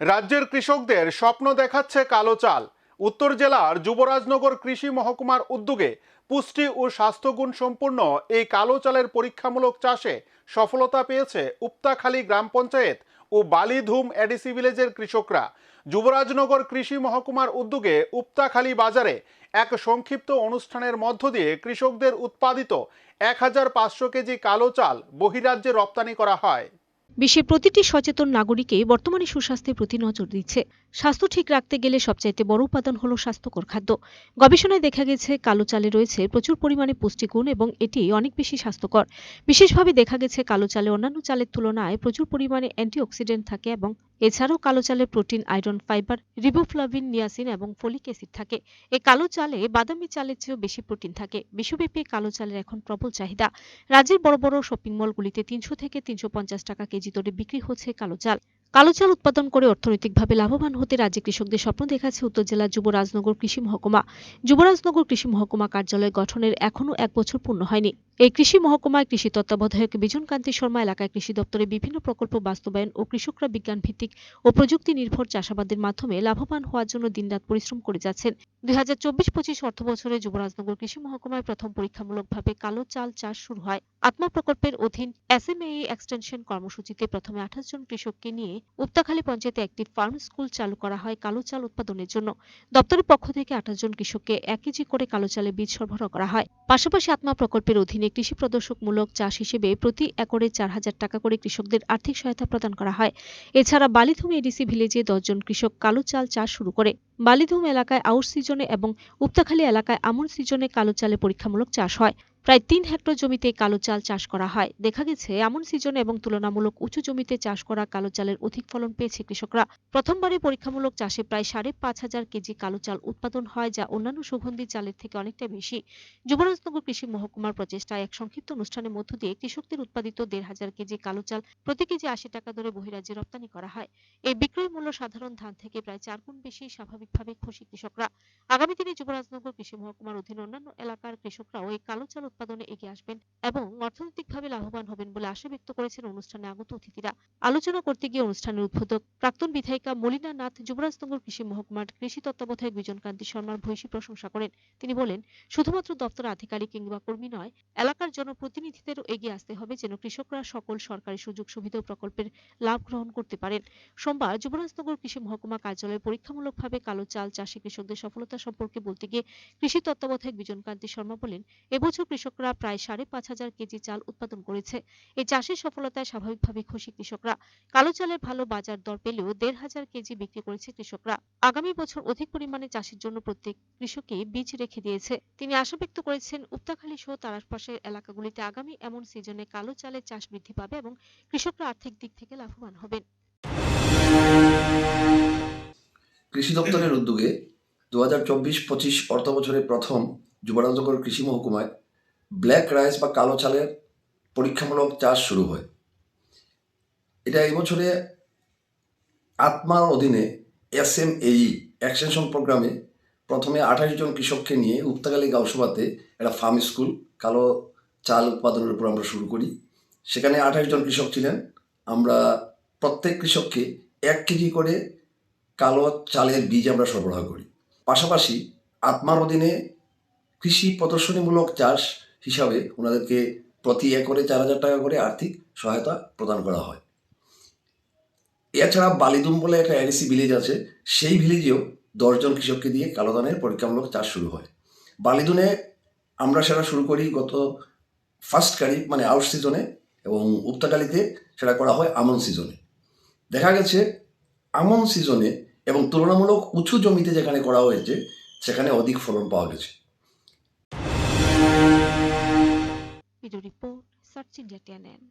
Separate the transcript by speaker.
Speaker 1: রাজ্যের কৃষকদের স্বপ্ন দেখাচ্ছে কালো চাল। উত্তর জেলার যুবরাজনগর কৃষি মহকুমার উদ্যোগে পুষ্টি ও স্বাস্থ্যগুণ সম্পূর্ণ এই কালো চালের পরীক্ষামূলক চাষে সফলতা পেয়েছে উপতাখালী গ্রাম পঞ্চায়েত ও বালিধুম এডিসি ভিলেজের কৃষকরা। যুবরাজনগর কৃষি মহকুমার উদ্যোগে উপতাখালী বাজারে এক সংক্ষিপ্ত অনুষ্ঠানের মধ্য দিয়ে কৃষকদের উৎপাদিত এক হাজার পাঁচশো কেজি কালো চাল বহিরাজ্যে রপ্তানি করা হয়।
Speaker 2: বিশ্বের প্রতিটি সচেতন নাগরিকই বর্তমানে সুস্বাস্থ্যের প্রতি নজর দিচ্ছে। স্বাস্থ্য ঠিক রাখতে গেলে সবচাইতে বড় উপাদান হলো স্বাস্থ্যকর খাদ্য। গবেষণায় দেখা গেছে, কালো চালে রয়েছে প্রচুর পরিমাণে পুষ্টিগুণ এবং এটি অনেক বেশি স্বাস্থ্যকর। বিশেষভাবে দেখা গেছে, কালো চালে অন্যান্য চালের তুলনায় প্রচুর পরিমাণে অ্যান্টিঅক্সিডেন্ট থাকে এবং এছাড়াও কালো চালে protein, iron, fibre, riboflavin, niacin এবং ফলিক অ্যাসিড থাকে। এই কালো চালে বাদামি চালের চেয়েও বেশি প্রোটিন থাকে। বিশ্বব্যাপী কালো চালের এখন প্রবল চাহিদা। রাজ্যের বড় বড় শপিং মলগুলিতে তিনশো থেকে তিনশো পঞ্চাশ টাকা কেজি দরে বিক্রি হচ্ছে কালো চাল। কালো চাল উৎপাদন করে অর্থনৈতিকভাবে লাভবান হতে রাজ্যে কৃষকদের স্বপ্ন দেখাচ্ছে উত্তর জেলার যুবরাজনগর কৃষি মহকুমা। যুবরাজনগর কৃষি মহকুমা কার্যালয় গঠনের এখনও এক বছর পূর্ণ হয়নি। এই কৃষি মহকুমায় কৃষি তত্ত্বাবধায়ক বিজন কান্তি শর্মা, এলাকায় কৃষি দপ্তরে বিভিন্ন প্রকল্প বাস্তবায়ন ও কৃষকরা বিজ্ঞান ভিত্তিক ও প্রযুক্তি নির্ভর চাষাবাদের মাধ্যমে লাভবান হওয়ার জন্য দিনরাত পরিশ্রম করে যাচ্ছেন। দুই হাজার চব্বিশ পঁচিশ অর্থ বছরে যুবরাজনগর কৃষি মহকুমায় প্রথম পরীক্ষামূলকভাবে কালো চাল চাষ শুরু হয়। আত্মা প্রকল্পের অধীন এসএমএই এক্সটেনশন কর্মসূচিতে প্রথমে আঠাশ জন কৃষককে নিয়ে উপতাখালী পঞ্চায়েতে একটি ফার্ম স্কুল চালু করা হয় কালো চাল উৎপাদনের জন্য। দপ্তরের পক্ষ থেকে আঠাশ জন কৃষককে এক কেজি করে কালো চালের বীজ সরবরাহ করা হয়। পাশাপাশি আত্মা প্রকল্পের অধীনে কৃষি প্রদর্শকমূলক চাষ হিসেবে প্রতি একরে চার হাজার টাকা করে কৃষকদের আর্থিক সহায়তা প্রদান করা হয়। এছাড়া বালিধুম এডিসি ভিলেজে দশজন কৃষক কালো চাল চাষ শুরু করে। বালিধুম এলাকায় আউশ সিজনে এবং উপতাখালী এলাকায় আমন সিজনে কালো চালে পরীক্ষামূলক চাষ হয়। প্রায় তিন হেক্টর জমিতে কালো চাল চাষ করা হয়। দেখা গেছে, এমন সিজনে এবং তুলনামূলক উঁচু জমিতে চাষ করা কালো চালের অধিক ফলন পেয়েছে কৃষকরা। প্রথমবারে পরীক্ষামূলক চাষে প্রায় সাড়ে পাঁচ হাজার কেজি কালো চাল উৎপাদন হয়, যা অন্যান্য সুগন্ধি চালের থেকে অনেকটা বেশি। যুবরাজনগর কৃষি মহকুমার প্রচেষ্টায় এক সংক্ষিপ্ত অনুষ্ঠানের মধ্য দিয়ে কৃষকদের উৎপাদিত দেড় হাজার কেজি কালো চাল প্রতি কেজি আশি টাকা দরে বহিরাজ্যে রপ্তানি করা হয়। এই বিক্রয় মূল্য সাধারণ ধান থেকে প্রায় চার গুণ বেশি স্বাভাবিকভাবে খুশি কৃষকরা। আগামী দিনে যুবরাজনগর কৃষি মহকুমার অধীন অন্যান্য এলাকার কৃষকরাও এই কালো চাল উৎপাদনে এগিয়ে আসবেন এবং অর্থনৈতিকভাবে লাভবান হবেন বলে আশা ব্যক্ত করেছেন অনুষ্ঠানে আগত অতিথিরা। আলোচনা করতে গিয়ে অনুষ্ঠানের উদ্বোধক প্রাক্তন বিধায়িকা মলিনা নাথ যুবরাজনগর কৃষি মহকুমার কৃষি তত্ত্বাবধায়ক বিজন কান্তি শর্মার ভূয়সী প্রশংসা করেন। তিনি বলেন, শুধুমাত্র দপ্তর আধিকারিক কিংবা কর্মী নয়, এলাকার জনপ্রতিনিধিদেরও এগিয়ে আসতে হবে যেন কৃষকরা সকল সরকারি সুযোগ সুবিধা প্রকল্পের লাভ গ্রহণ করতে পারেন। সোমবার যুবরাজনগর কৃষি মহকুমা কার্যালয়ে পরীক্ষামূলকভাবে কালো চাল চাষে কৃষকদের সফলতা সম্পর্কে বলতে গিয়ে কৃষি তত্ত্বাবধায়ক বিজন কান্তি শর্মা বলেন এবছর কৃষকরা প্রায় সাড়ে পাঁচ হাজার কেজি চাল উৎপাদন করেছে। এই চাষের সফলতায় স্বাভাবিকভাবে খুশি কৃষকরা। কালো চালের ভালো বাজার দর পেলেও দেড় হাজার কেজি বিক্রি করেছে কৃষকরা। আগামী বছর অধিক পরিমাণে চাষের জন্য প্রত্যেক কৃষকই বীজ রেখে দিয়েছে। তিনি আশা ব্যক্ত করেছেন উপতাখালী সহ তার আশপাশের এলাকাগুলিতে আগামী এমন সিজনে কালো চালের চাষ বৃদ্ধি পাবে এবং কৃষকরা আর্থিক দিক থেকে লাভবান হবেন।
Speaker 3: কৃষি দপ্তরের উদ্যোগে দু হাজার চব্বিশ পঁচিশ অর্থ বছরের প্রথম যুবরাজনগর কৃষি মহকুমায় ব্ল্যাক রাইস বা কালো চালের পরীক্ষামূলক চাষ শুরু হয়। এটা এই বছরে আত্মার অধীনে এস এম এই এক্সটেনশন প্রোগ্রামে প্রথমে আঠাশ জন কৃষককে নিয়ে উপতাকালী গাঁওসভাতে একটা ফার্ম স্কুল, কালো চাল উৎপাদনের উপর আমরা শুরু করি। সেখানে আঠাশ জন কৃষক ছিলেন। আমরা প্রত্যেক কৃষককে এক কেজি করে কালো চালের বীজ আমরা সরবরাহ করি। পাশাপাশি আত্মার অধীনে কৃষি প্রদর্শনীমূলক চাষ হিসাবে ওনাদেরকে প্রতি একরে চার হাজার টাকা করে আর্থিক সহায়তা প্রদান করা হয়। এছাড়া বালিদুম বলে একটা এডিসি ভিলেজ আছে, সেই ভিলেজেও দশজন কৃষককে দিয়ে কালো ধানের পরীক্ষামূলক চাষ শুরু হয়। বালিদুনে আমরা সেটা শুরু করি গত ফার্স্ট কারি মানে আউট সিজনে এবং উপতাকালিতে সেটা করা হয় আমন সিজনে দেখা গেছে, আমন সিজনে এবং তুলনামূলক উঁচু জমিতে যেখানে করা হয়েছে, সেখানে অধিক ফলন পাওয়া গেছে।
Speaker 2: Video Report Search India TNN